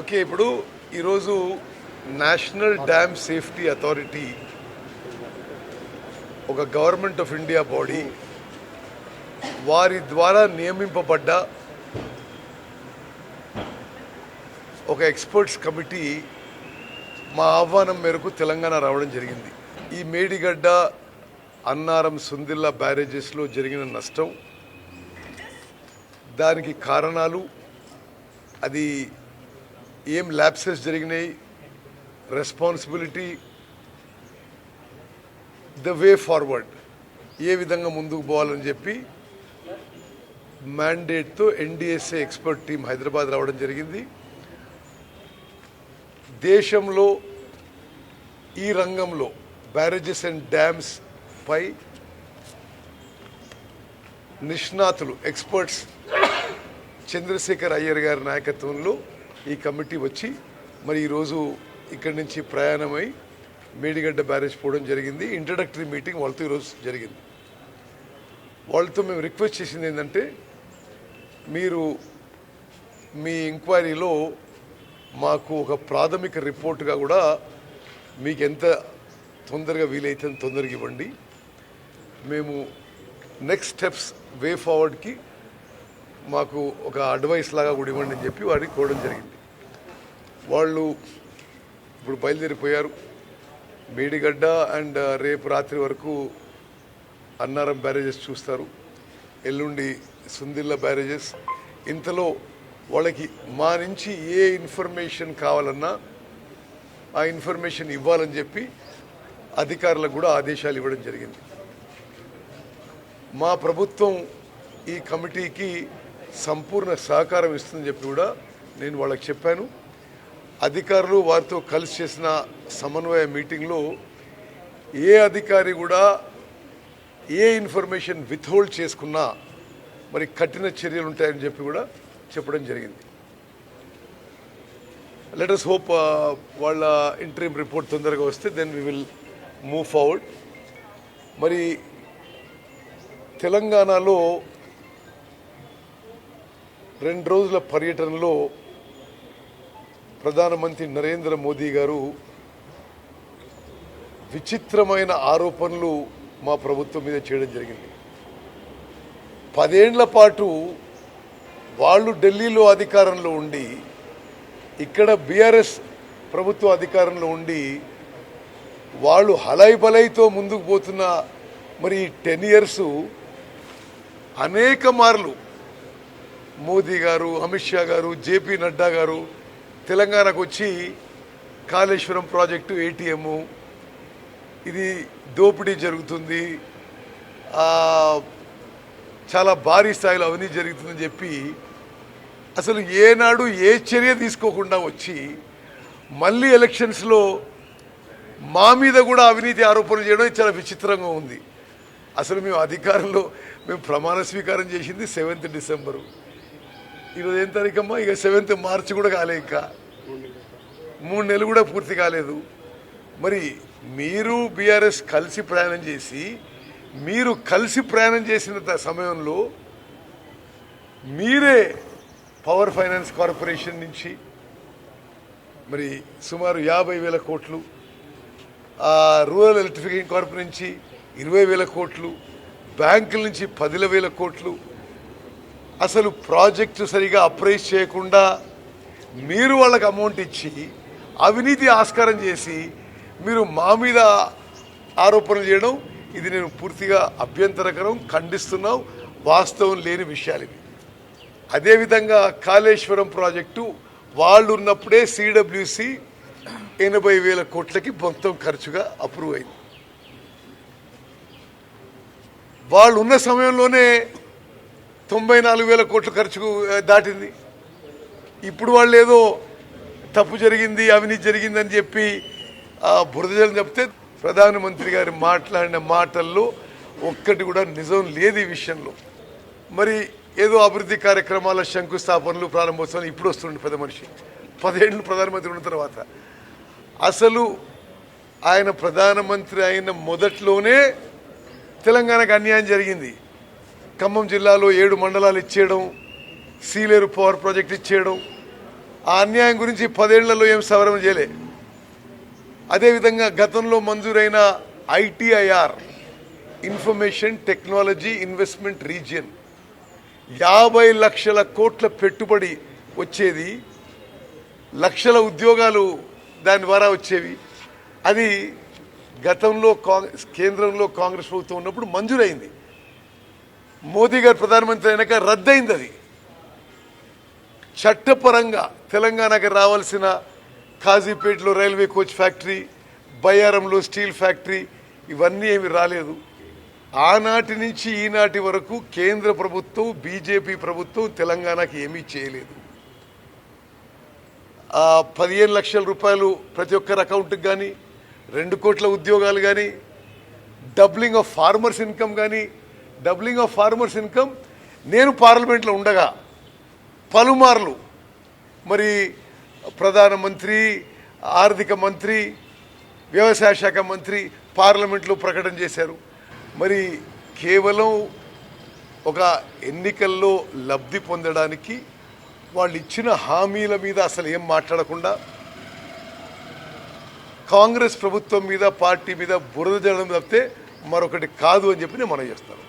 Okay ఇప్పుడు ఈరోజు national dam safety authority ఒక గవర్నమెంట్ ఆఫ్ ఇండియా బాడీ వారి ద్వారా నియమింపబడ్డ ఒక ఎక్స్పర్ట్స్ కమిటీ మా ఆహ్వానం మేరకు తెలంగాణ రావడం జరిగింది. ఈ మేడిగడ్డ అన్నారం సుందిల్లా బ్యారేజెస్లో జరిగిన నష్టం దానికి కారణాలు అది ఏం ల్యాప్సెస్ జరిగినాయి? రెస్పాన్సిబిలిటీ ద వే ఫార్వర్డ్ ఏ విధంగా ముందుకు పోవాలని చెప్పి మ్యాండేట్తో ఎన్డీఎస్ఏ ఎక్స్పర్ట్ టీం హైదరాబాద్ రావడం జరిగింది. దేశంలో ఈ రంగంలో బ్యారేజెస్ అండ్ డ్యామ్స్ పై నిష్ణాతులు ఎక్స్పర్ట్స్ చంద్రశేఖర్ అయ్యర్ గారి నాయకత్వంలో ఈ కమిటీ వచ్చి మరి ఈరోజు ఇక్కడి నుంచి ప్రయాణమై మేడిగడ్డ బ్యారేజ్ పోవడం జరిగింది. ఇంట్రడక్టరీ మీటింగ్ వాళ్ళతో ఈరోజు జరిగింది. వాళ్ళతో మేము రిక్వెస్ట్ చేసింది ఏంటంటే మీరు మీ ఎంక్వైరీలో మాకు ఒక ప్రాథమిక రిపోర్ట్గా కూడా మీకు ఎంత తొందరగా వీలైతే తొందరగా ఇవ్వండి. మేము నెక్స్ట్ స్టెప్స్ వే ఫార్వర్డ్కి మాకు ఒక అడ్వైస్ లాగా కూడా ఇవ్వండి అని చెప్పి వాడికి కోవడం జరిగింది. వాళ్ళు ఇప్పుడు బయలుదేరిపోయారు. మేడిగడ్డ అండ్ రేపు రాత్రి వరకు అన్నారం బ్యారేజెస్ చూస్తారు. ఎల్లుండి సుందిల్ల బ్యారేజెస్. ఇంతలో వాళ్ళకి మా నుంచి ఏ ఇన్ఫర్మేషన్ కావాలన్నా ఆ ఇన్ఫర్మేషన్ ఇవ్వాలని చెప్పి అధికారులకు కూడా ఆదేశాలు ఇవ్వడం జరిగింది. మా ప్రభుత్వం ఈ కమిటీకి సంపూర్ణ సహకారం ఇస్తుందని చెప్పి కూడా నేను వాళ్ళకి చెప్పాను. అధికారులు వారితో కలిసి చేసిన సమన్వయ మీటింగ్లో ఏ అధికారి కూడా ఏ ఇన్ఫర్మేషన్ విత్హోల్డ్ చేసుకున్నా మరి కఠిన చర్యలు ఉంటాయని చెప్పి కూడా చెప్పడం జరిగింది. లెట్ అస్ హోప్ వాళ్ళ ఇంటరీమ్ రిపోర్ట్ తొందరగా వస్తే then we will move forward మరి తెలంగాణలో రెండు రోజుల పర్యటనలో ప్రధానమంత్రి నరేంద్ర మోదీ గారు విచిత్రమైన ఆరోపణలు మా ప్రభుత్వం మీద చేయడం జరిగింది. పదేండ్ల పాటు వాళ్ళు ఢిల్లీలో అధికారంలో ఉండి ఇక్కడ బీఆర్ఎస్ ప్రభుత్వ అధికారంలో ఉండి వాళ్ళు హలై బలైతో ముందుకు పోతున్న మరి టెన్ ఇయర్స్ అనేక మార్లు మోదీ గారు అమిత్ షా గారు జేపీ నడ్డా గారు తెలంగాణకు వచ్చి కాళేశ్వరం ప్రాజెక్టు ఏటీఎం ఇది దోపిడీ జరుగుతుంది. చాలా భారీ స్థాయిలో అవినీతి జరుగుతుందని చెప్పి అసలు ఏనాడు ఏ చర్య తీసుకోకుండా వచ్చి మళ్ళీ ఎలక్షన్స్లో మా మీద కూడా అవినీతి ఆరోపణలు చేయడం చాలా విచిత్రంగా ఉంది. అసలు మేము అధికారంలో మేము ప్రమాణ స్వీకారం చేసింది సెవెంత్ డిసెంబరు. ఈరోజు ఏం తారీఖమ్మా? ఇక సెవెంత్ మార్చి కూడా కాలే ఇంకా. మూడు నెలలు కూడా పూర్తి కాలేదు. మరి మీరు బీఆర్ఎస్ కలిసి ప్రయాణం చేసి మీరు కలిసి ప్రయాణం చేసిన సమయంలో మీరే పవర్ ఫైనాన్స్ కార్పొరేషన్ నుంచి మరి సుమారు యాభై వేల కోట్లు రూరల్ ఎలక్ట్రిఫికేషన్ కార్పొరేషన్ నుంచి ఇరవై వేల కోట్లు బ్యాంకుల నుంచి పదిల వేల కోట్లు అసలు ప్రాజెక్టు సరిగా అప్రైజ్ చేయకుండా మీరు వాళ్ళకి అమౌంట్ ఇచ్చి అవినీతి ఆస్కారం చేసి మీరు మా మీద ఆరోపణలు చేయడం ఇది నేను పూర్తిగా అభ్యంతరకరం ఖండిస్తున్నాం. వాస్తవం లేని విషయాలు ఇవి. అదేవిధంగా కాళేశ్వరం ప్రాజెక్టు వాళ్ళు ఉన్నప్పుడే సిడబ్ల్యూసి ఎనభై వేల కోట్లకి మొత్తం ఖర్చుగా అప్రూవ్ అయింది. వాళ్ళు ఉన్న సమయంలోనే తొంభై నాలుగు వేల కోట్ల ఖర్చుకు దాటింది. ఇప్పుడు వాళ్ళు ఏదో తప్పు జరిగింది అవినీతి జరిగిందని చెప్పి ఆ, చెప్తే ప్రధానమంత్రి గారు మాట్లాడిన మాటల్లో ఒక్కటి కూడా నిజం లేదు ఈ విషయంలో. మరి ఏదో అభివృద్ధి కార్యక్రమాల శంకుస్థాపనలు ప్రారంభోత్సవాలు ఇప్పుడు వస్తుండే పెద్ద మనిషి. పదేళ్ళు ప్రధానమంత్రి ఉన్న తర్వాత. అసలు ఆయన ప్రధానమంత్రి అయిన మొదట్లోనే తెలంగాణకు అన్యాయం జరిగింది. ఖమ్మం జిల్లాలో ఏడు మండలాలు ఇచ్చేయడం సీలేరు పవర్ ప్రాజెక్ట్ ఇచ్చేయడం ఆ అన్యాయం గురించి పదేళ్ళలో ఏం సవరణ చేయలే. అదేవిధంగా గతంలో మంజూరైన ITIR information technology investment region యాభై లక్షల కోట్ల పెట్టుబడి వచ్చేది లక్షల ఉద్యోగాలు దాని ద్వారా వచ్చేవి. అది గతంలో కాంగ్రెస్ కేంద్రంలో కాంగ్రెస్ ప్రభుత్వం ఉన్నప్పుడు మంజూరైంది. మోదీ గారు ప్రధానమంత్రి అయినాక రద్దయింది అది చట్టపరంగా తెలంగాణకు రావాల్సిన కాజీపేటలో రైల్వే కోచ్ ఫ్యాక్టరీ బయ్యారంలో స్టీల్ ఫ్యాక్టరీ ఇవన్నీ ఏమి రాలేదు. ఆనాటి నుంచి ఈనాటి వరకు కేంద్ర ప్రభుత్వం బీజేపీ ప్రభుత్వం తెలంగాణకి ఏమీ చేయలేదు. పదిహేను లక్షల రూపాయలు ప్రతి ఒక్కరి అకౌంట్కి కానీ రెండు కోట్ల ఉద్యోగాలు కానీ డబ్లింగ్ ఆఫ్ ఫార్మర్స్ ఇన్కమ్ కానీ డబ్లింగ్ ఆఫ్ ఫార్మర్స్ ఇన్కమ్ నేను పార్లమెంట్లో ఉండగా పలుమార్లు మరి ప్రధానమంత్రి ఆర్థిక మంత్రి వ్యవసాయ శాఖ మంత్రి పార్లమెంట్లో ప్రకటన చేశారు. మరి కేవలం ఒక ఎన్నికల్లో లబ్ధి పొందడానికి వాళ్ళు ఇచ్చిన హామీల మీద అసలు ఏం మాట్లాడకుండా కాంగ్రెస్ ప్రభుత్వం మీద పార్టీ మీద బురద జల్లడం తప్పితే మరొకటి కాదు అని చెప్పి నేను మనం చేస్తాను.